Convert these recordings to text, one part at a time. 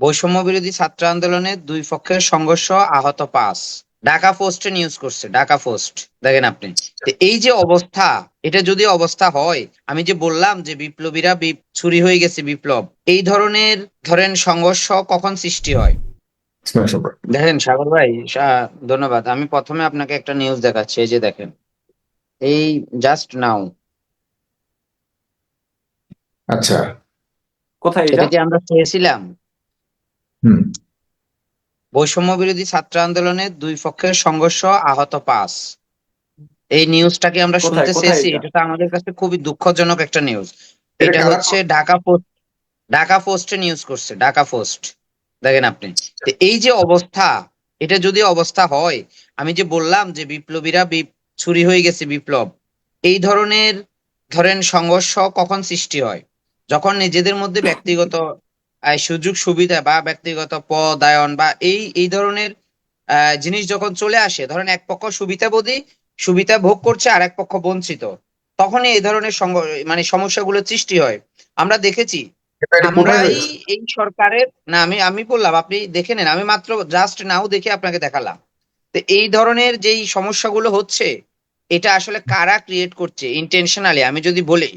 বৈষম্য বিরোধী ছাত্র আন্দোলনে দুই পক্ষের সংঘর্ষ আহত পাঁচ। ঢাকা পোস্টে নিউজ করছে ঢাকা পোস্ট। দেখেন আপনি। তো এই যে অবস্থা এটা যদি অবস্থা হয় আমি যে বললাম যে বিপ্লবীরা বিপ- ছুরি হয়ে গেছে বিপ্লব এই ধরনের ধরেন সংঘর্ষ কখন সৃষ্টি হয়? দেখেন সাগর ভাই ধন্যবাদ। আমি প্রথমে আপনাকে একটা নিউজ দেখাচ্ছি এই যে দেখেন। এই জাস্ট নাও আচ্ছা। কোথায় এটা কি আমরা চেয়েছিলাম বৈষম্য বিরোধী ছাত্র আন্দোলনে দুই পক্ষের সংঘর্ষ আহত পাঁচ। এই নিউজটাকে আমরা শুনতে চেয়েছি এটা? আমাদের কাছে খুবই দুঃখজনক একটা নিউজ। এটা হচ্ছে ঢাকা পোস্ট ঢাকা পোস্টে নিউজ করছে ঢাকা পোস্ট। দেখেন আপনি। তো এই যে অবস্থা এটা যদি অবস্থা হয় আমি যে বললাম যে বিপ্লবীরা বিপ- ছুরি হয়ে গেছে বিপ্লব এই ধরনের ধরেন সংঘর্ষ কখন সৃষ্টি হয়? যখন নিজেদের মধ্যে ব্যক্তিগত সুযোগ সুবিধা বা ব্যক্তিগত পদায়ন বা এই এই ধরনের জিনিস যখন চলে আসে ধরেন এক পক্ষ সুবিধাবোধী সুবিধা ভোগ করছে আর এক পক্ষ বঞ্চিত তখনই এই ধরনের মানে সমস্যাগুলো সৃষ্টি হয়। আমরা দেখেছি এটা এটা আমরা এই সরকারের না আমি আমি বললাম আপনি দেখে নেন আমি মাত্র জাস্ট নাও দেখে আপনাকে দেখালাম। তো এই ধরনের যেই সমস্যাগুলো হচ্ছে এটা আসলে কারা ক্রিয়েট করছে ইন্টেনশনালি আমি যদি বলি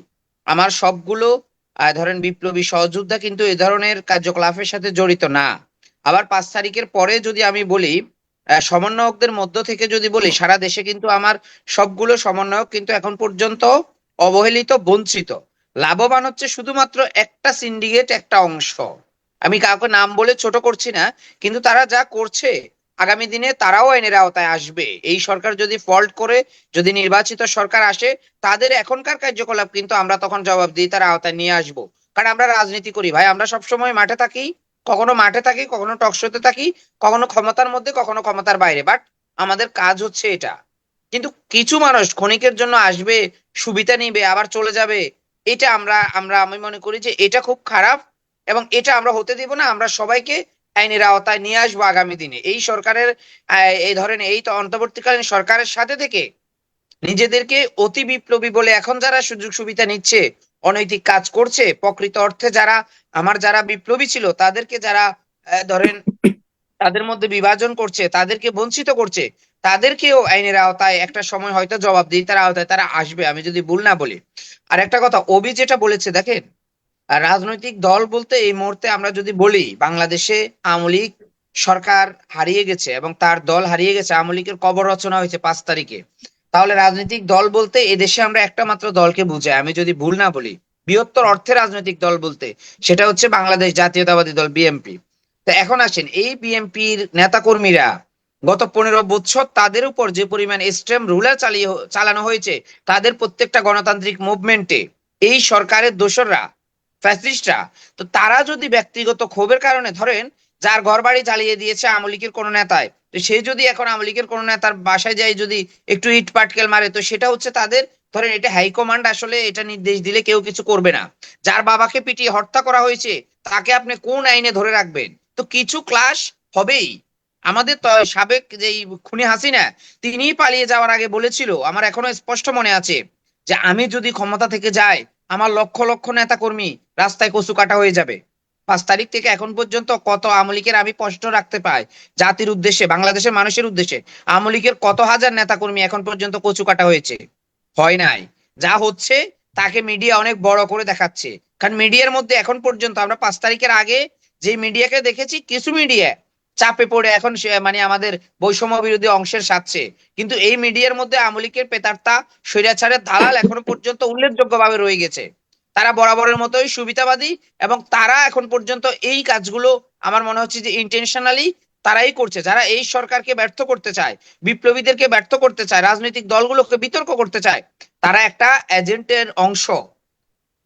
আমার সবগুলো ধরেন বিপ্লবী সহযোদ্ধা কিন্তু এই ধরনের কার্যকলাপের সাথে জড়িত না। আবার পাঁচ তারিখের পরে যদি আমি বলি সমন্বয়কদের মধ্য থেকে যদি বলি, সারা দেশে কিন্তু আমার সবগুলো সমন্বয়ক কিন্তু এখন পর্যন্ত অবহেলিত, বঞ্চিত। লাভবান হচ্ছে শুধুমাত্র একটা সিন্ডিকেট একটা অংশ। আমি কাউকে নাম বলে ছোট করছি না, কিন্তু তারা যা করছে আগামী দিনে তারাও আইনের আওতায় আসবে। এই সরকার যদি ফল্ট করে, যদি নির্বাচিত সরকার আসে, তাদের এখনকার কার্যকলাপ কিন্তু আমরা তখন জবাব দিই তার আওতায় নিয়ে আসব। কারণ আমরা রাজনীতি করি। ভাই, আমরা সবসময় মাঠে থাকি। কখনো মাঠে থাকি, কখনো টকশোতে থাকি, কখনো ক্ষমতার মধ্যে, কখনো ক্ষমতার বাইরে। বাট আমাদের কাজ হচ্ছে এটা। কিন্তু কিছু মানুষ ক্ষণিকের জন্য আসবে, সুবিধা নিবে, আবার চলে যাবে। এটা আমরা আমরা আমি মনে করি যে এটা খুব খারাপ এবং এটা আমরা হতে দিব না। আমরা সবাইকে আইনের আওতায় নিয়ে আসব আগামী দিনে। এই সরকারের এই ধরেন এই তো অন্তর্বর্তীকালীন সরকারের সাথে থেকে নিজেদেরকে অতি বিপ্লবী বলে এখন যারা সুযোগ সুবিধা নিচ্ছে, অনৈতিক কাজ করছে, প্রকৃত অর্থে যারা, আমার যারা বিপ্লবী ছিল, তাদেরকে যারা ধরেন তাদের মধ্যে বিভাজন করছে, তাদেরকে বঞ্চিত করছে, তাদেরকেও আইনের আওতায় একটা সময় হয়তো জবাবদিহিতার আওতায় তারা আসবে, আমি যদি ভুল না বলি। আর একটা কথা অবি যেটা বলেছে, দেখেন রাজনৈতিক দল বলতে এই মুহূর্তে আমরা যদি বলি, বাংলাদেশে আওয়ামী লীগ সরকার হারিয়ে গেছে এবং তার দল হারিয়ে গেছে, আওয়ামী লীগের কবর রচনা হয়েছে পাঁচ তারিখে। তাহলে রাজনৈতিক দল বলতে এদেশে আমরা একটা মাত্র দলকে বুঝাই। আমি যদি ভুল না বলি, বৃহত্তর অর্থে রাজনৈতিক দল বলতে সেটা হচ্ছে বাংলাদেশ জাতীয়তাবাদী দল, বিএনপি। তো এখন আসেন, এই বিএনপির নেতাকর্মীরা গত পনেরো বছর তাদের উপর যে পরিমাণ এক্সট্রিম রুলার চালিয়ে চালানো হয়েছে, তাদের প্রত্যেকটা গণতান্ত্রিক মুভমেন্টে এই সরকারের দোসররা ফ্যাসিস্টরা। তো তারা যদি ব্যক্তিগত ক্ষোভের কারণে, ধরেন, যার ঘর বাড়ি চালিয়ে দিয়েছে আমলিকের কোনো নেতায়, তো সে যদি এখন আমলিকের কোনো নেতার বাসায় যায়, যদি একটু ইট পাটকেল মারে, তো সেটা হচ্ছে তাদের, ধরেন, এটা হাইকমান্ড আসলে এটা নির্দেশ দিলে কেউ কিছু করবে না। যার বাবাকে পিটিয়ে হত্যা করা হয়েছে, তাকে আপনি কোন আইনে ধরে রাখবেন? তো কিছু ক্লাস হবেই। আমাদের সাবেক যেই খুনি হাসিনা তিনি পালিয়ে যাওয়ার আগে বলেছিল, আমার এখনও স্পষ্ট মনে আছে যে, আমি যদি ক্ষমতা থেকে যাই আমার লক্ষ লক্ষ নেতা কর্মী রাস্তায় কচু কাটা হয়ে যাবে। পাঁচ তারিখ থেকে এখন পর্যন্ত কত আওয়ামী লীগের আমি প্রশ্ন রাখতে পাই? জাতির উদ্দেশ্যে, বাংলাদেশের মানুষের উদ্দেশ্যে আওয়ামী লীগের কত হাজার নেতা কর্মী এখন পর্যন্ত কচু কাটা হয়েছে? হয় নাই। যা হচ্ছে, তাকে মিডিয়া অনেক বড় করে দেখাচ্ছে। কারণ মিডিয়ার মধ্যে এখন পর্যন্ত আমরা পাঁচ তারিখের আগে যে মিডিয়াকে দেখেছি, কিছু মিডিয়া চাপে পড়ে এখন মানে আমাদের বৈষম্য বিরোধী অংশের সাথে। কিন্তু এই মিডিয়ার মধ্যে আওয়ামী লীগের পেতার্তা স্বৈরাচারের দালাল এখনও পর্যন্ত উল্লেখযোগ্যভাবে রয়ে গেছে। তারা বরাবরের মতোই সুবিধাবাদী এবং তারা এখন পর্যন্ত এই কাজগুলো আমার মনে হচ্ছে যে ইন্টেনশনালি তারাই করছে। যারা এই সরকারকে ব্যর্থ করতে চায়, বিপ্লবীদেরকে ব্যর্থ করতে চায়, রাজনৈতিক দলগুলোকে বিতর্ক করতে চায়, তারা একটা এজেন্টের অংশ।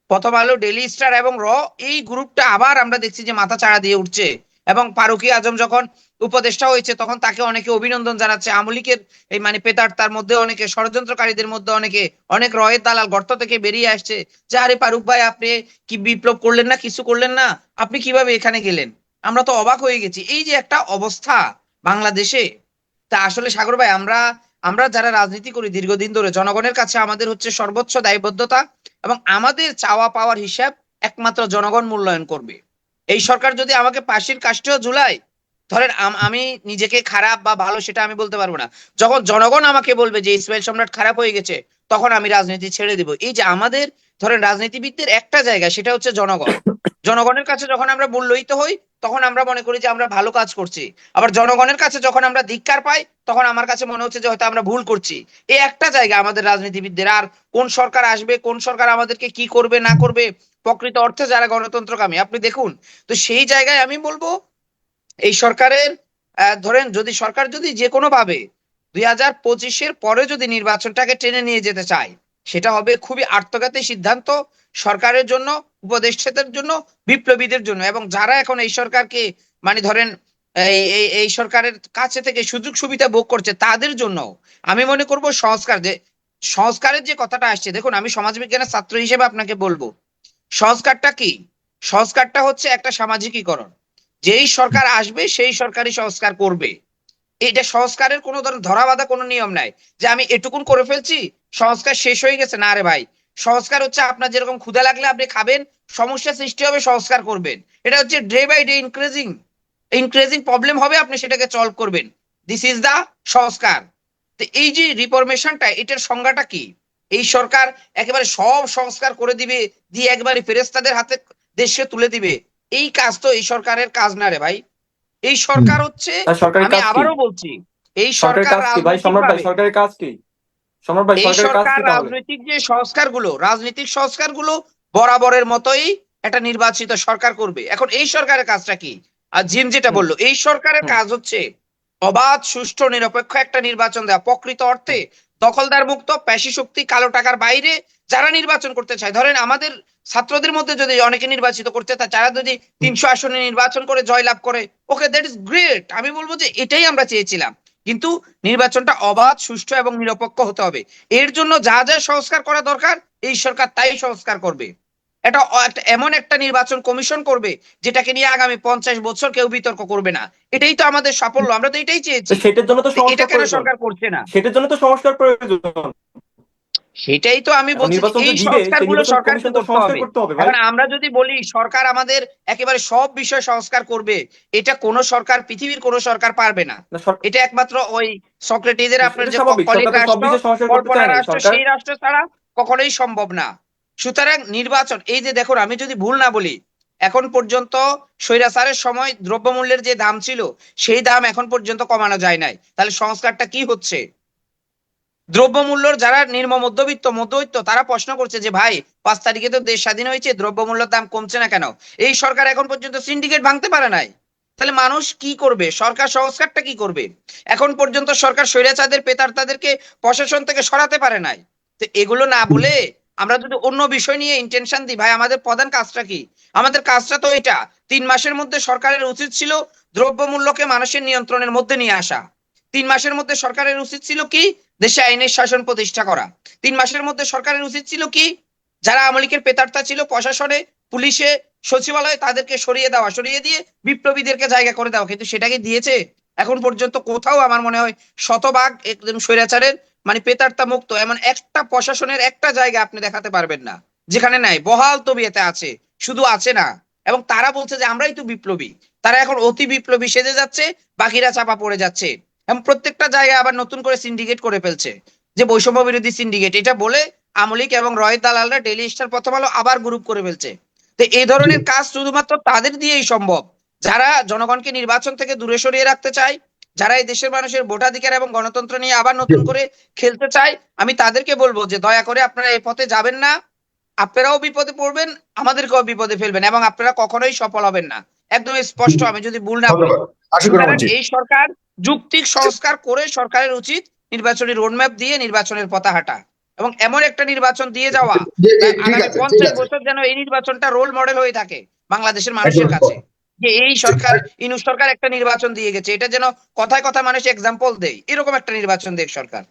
প্রথম আলো ডেলি স্টার এবং র এই গ্রুপটা আবার আমরা দেখছি যে মাথা চাড়া দিয়ে উঠছে। এবং ফারুকি আজম যখন উপদেষ্টা হয়েছে, তখন তাকে অনেকে অভিনন্দন জানাচ্ছে। আমলিকের এই মানে পেতার তার মধ্যে অনেকে, ষড়যন্ত্রকারীদের মধ্যে অনেকে, অনেক রয়ের দালাল গর্ত থেকে বেরিয়ে আসছে। যে, আরে ফারুক ভাই, আপনি কি বিপ্লব করলেন না? কিছু করলেন না? আপনি কীভাবে এখানে গেলেন? আমরা তো অবাক হয়ে গেছি। এই যে একটা অবস্থা বাংলাদেশে, তা আসলে সাগর ভাই, আমরা আমরা যারা রাজনীতি করি দীর্ঘদিন ধরে, জনগণের কাছে আমাদের হচ্ছে সর্বোচ্চ দায়বদ্ধতা এবং আমাদের চাওয়া পাওয়ার হিসাব একমাত্র জনগণ মূল্যায়ন করবে। এই সরকার যদি আমাকে পাশের কাজটাও ঝুলায়, ধরেন আম- নিজেকে খারাপ বা ভালো সেটা আমি বলতে পারব না। যখন জনগণ আমাকে বলবে যে, ইসমাইল সম্রাট খারাপ হয়ে গেছে, তখন আমি রাজনীতি ছেড়ে দিব। এই যে আমাদের, ধরেন রাজনীতিবিদদের একটা জায়গা, সেটা হচ্ছে জনগণ। জনগণের কাছে যখন আমরা মূল্যায়িত হই তখন আমরা মনে করি যে আমরা ভালো কাজ করছি। আবার জনগণের কাছে যখন আমরা ধিক্কার পাই, তখন আমার কাছে মনে হচ্ছে যে হয়তো আমরা ভুল করছি। এই একটা জায়গা আমাদের রাজনীতিবিদদের, আর কোন সরকার আসবে, কোন সরকার আমাদেরকে কি করবে, না করবে, প্রকৃত অর্থে যারা গণতন্ত্রকামী। আপনি দেখুন, তো সেই জায়গায় আমি বলব, এই সরকারের ধরেন যদি সরকার যদি যে কোনো ভাবে দুই হাজার পঁচিশের পরে যদি নির্বাচনটাকে টেনে নিয়ে যেতে চায় সেটা হবে খুবই আত্মঘাতী সিদ্ধান্ত সরকারের জন্য, উপদেষ্টাদের জন্য, বিপ্লবীদের জন্য। এবং যারা এখন এই সরকারকে মানে ধরেন, এই এই সরকারের কাছে থেকে সুযোগ সুবিধা ভোগ করছে তাদের জন্য আমি মনে করব সংস্কার যে, সংস্কারের যে কথাটা আসছে, দেখুন আমি সমাজবিজ্ঞানের ছাত্র হিসেবে আপনাকে বলব, সংস্কারটা কি? সংস্কারটা হচ্ছে একটা সামাজিকীকরণ। যেই সরকার আসবে, সেই সরকারই সংস্কার করবে। এটা সংস্কারের কোনো ধরনের ধরাবাধা কোনো নিয়ম নাই যে আমি এটুকুন করে ফেলছি সংস্কার শেষ হয়ে গেছে না রে ভাই। সংস্কার হচ্ছে আপনার যেরকম ক্ষুধা লাগলে আপনি খাবেন সমস্যা সৃষ্টি হবে সংস্কার করবেন। এটা হচ্ছে day by day increasing increasing problem হবে আপনি সেটাকে সলভ করবেন। দিস ইজ দা সংস্কার। তো এই যে রিফরমেশনটা এটার সংজ্ঞাটা কি? এই সরকার একেবারে সব সংস্কার করে দিবে দিয়ে একবারে ফেরেস্তাদের হাতে দেশে তুলে দিবে। এই কাজ তো এই সরকারের কাজ না রে ভাই। এই সরকার হচ্ছে আমি আবারও বলছি এই সরকার কাজ কি ভাই? সম্রাট ভাই সরকারের কাজ কি? ভাই সরকার রাজনৈতিক যে সংস্কারগুলো রাজনৈতিক সংস্কারগুলো বরাবরের মতোই একটা নির্বাচিত সরকার করবে। এখন এই সরকারের কাজটা কি? আর জিম যেটা বলল এই সরকারের কাজ হচ্ছে অবাধ সুষ্ঠু নিরপেক্ষ একটা নির্বাচন দেওয়া। প্রকৃত অর্থে দখলদার মুক্ত পেশি শক্তি কালো টাকার বাইরে যারা নির্বাচন করতে চায়। ধরেন আমাদের ছাত্রদের মধ্যে যদি অনেকে নির্বাচিত করতে চায় তারা যদি তিনশো আসনে নির্বাচন করে জয়লাভ করে ওকে দ্যাট ইজ গ্রেট আমি বলব যে এটাই আমরা চেয়েছিলাম। কিন্তু নির্বাচনটা অবাধ সুষ্ঠু এবং নিরপেক্ষ হতে হবে। এর জন্য যা যা সংস্কার করা দরকার এই সরকার তাই সংস্কার করবে। এটা এমন একটা নির্বাচন কমিশন করবে যেটাকে নিয়ে আগামী পঞ্চাশ বছর কেউ বিতর্ক করবে না। এটাই তো আমাদের সাফল্য আমরা তো এটাই চেয়েছি। সেটার জন্য তো এটা কেন সরকার করছে না? সেটার জন্য তো সংস্কার প্রয়োজন। সেটাই তো আমি বলছি এই সংস্কারগুলো সরকারকে করতে হবে। এখন আমরা যদি বলি সরকার আমাদের একেবারে সব বিষয় সংস্কার করবে এটা কোন সরকার পৃথিবীর কোন সরকার পারবে না। এটা একমাত্র ওই সক্রেটিসের আপনার যে কল্পনা রাষ্ট্র সেই রাষ্ট্র ছাড়া কখনোই সম্ভব না। সুতরাং নির্বাচন এই যে দেখুন আমি যদি ভুল না বলি এখন পর্যন্ত স্বৈরাচারের সময় দ্রব্যমূল্যের যে দাম ছিল সেই দাম এখন পর্যন্ত কমানো যায় নাই। তাহলে সংস্কারটা কি হচ্ছে? দ্রব্যমূল্যর যারা নিম্ন মধ্যবিত্ত মধ্যবিত্ত, তারা প্রশ্ন করছে যে, ভাই, পাঁচ তারিখে তো দেশ স্বাধীন হয়েছে, দ্রব্যমূল্যের দাম কমছে না কেন? এই সরকার এখন পর্যন্ত সিন্ডিকেট ভাঙতে পারে নাই। তাহলে মানুষ কি করবে? সরকার সংস্কারটা কি করবে? এখন পর্যন্ত সরকার স্বৈরাচারদের পেতার তাদেরকে প্রশাসন থেকে সরাতে পারে নাই। তো এগুলো না বলে আমরা যদি অন্য বিষয় নিয়ে ইন্টেনশন দিই, ভাই, আমাদের প্রধান কাজটা কি? আমাদের কাজটা তো এটা, তিন মাসের মধ্যে সরকারের উচিত ছিল দ্রব্যমূল্যকে মানুষের নিয়ন্ত্রণের মধ্যে নিয়ে আসা। তিন মাসের মধ্যে সরকারের উচিত ছিল কি? দেশে আইনের শাসন প্রতিষ্ঠা করা। তিন মাসের মধ্যে সরকারের উচিত ছিল কি, যারা আমলিকের পেতার্তা ছিল প্রশাসনে, পুলিশে, সচিবালয়ে তাদেরকে সরিয়ে দেওয়া, সরিয়ে দিয়ে বিপ্লবীদেরকে জায়গা করে দেওয়া। কিন্তু সেটাকে দিয়েছে? এখন পর্যন্ত কোথাও আমার মনে হয় শতভাগ একদম স্বৈরাচারের মানে পেতার্তা মুক্ত, এমন একটা প্রশাসনের একটা জায়গা আপনি দেখাতে পারবেন না, যেখানে নাই। বহাল তবিয়েতে আছে, শুধু আছে না। এবং তারা বলছে যে আমরাই তো বিপ্লবী। তারা এখন অতি বিপ্লবী সেজে যাচ্ছে, বাকিরা চাপা পড়ে যাচ্ছে। এবং প্রত্যেকটা জায়গায় আবার নতুন করে সিন্ডিকেট করে ফেলছে যে বৈষম্য বিরোধী সিন্ডিকেট এটা বলে আমলিক এবং রয় দালালরা ডেলি স্টার প্রথম আলো আবার গ্রুপ করে ফেলছে। তো এই ধরনের কাজ শুধুমাত্র তাদের দিয়েই সম্ভব। যারা জনগণকে নির্বাচন থেকে দূরে সরিয়ে রাখতে চায়, যারা এই দেশের মানুষের ভোটাধিকার এবং গণতন্ত্র নিয়ে আবার নতুন করে খেলতে চায়, আমি তাদেরকে বলব যে দয়া করে আপনারা এই পথে যাবেন না। আপনারাও বিপদে পড়বেন, আমাদেরকেও বিপদে ফেলবেন এবং আপনারা কখনোই সফল হবেন না। একদম স্পষ্ট, আমি যদি ভুল না বলি এই সরকার যুক্তিক সংস্কার করে সরকারের উচিত নির্বাচনী রোডম্যাপ দিয়ে নির্বাচনের পথা হাঁটা। এবং এমন একটা নির্বাচন দিয়ে যাওয়া আগামী পঞ্চাশ বছর যেন এই নির্বাচনটা রোল মডেল হয়ে থাকে বাংলাদেশের মানুষের কাছে। যে এই সরকার ইনু সরকার একটা নির্বাচন দিয়ে গেছে। এটা যেন কথায় কথায় মানুষ এক্সাম্পল দেয়। এরকম একটা নির্বাচন দেয় সরকার।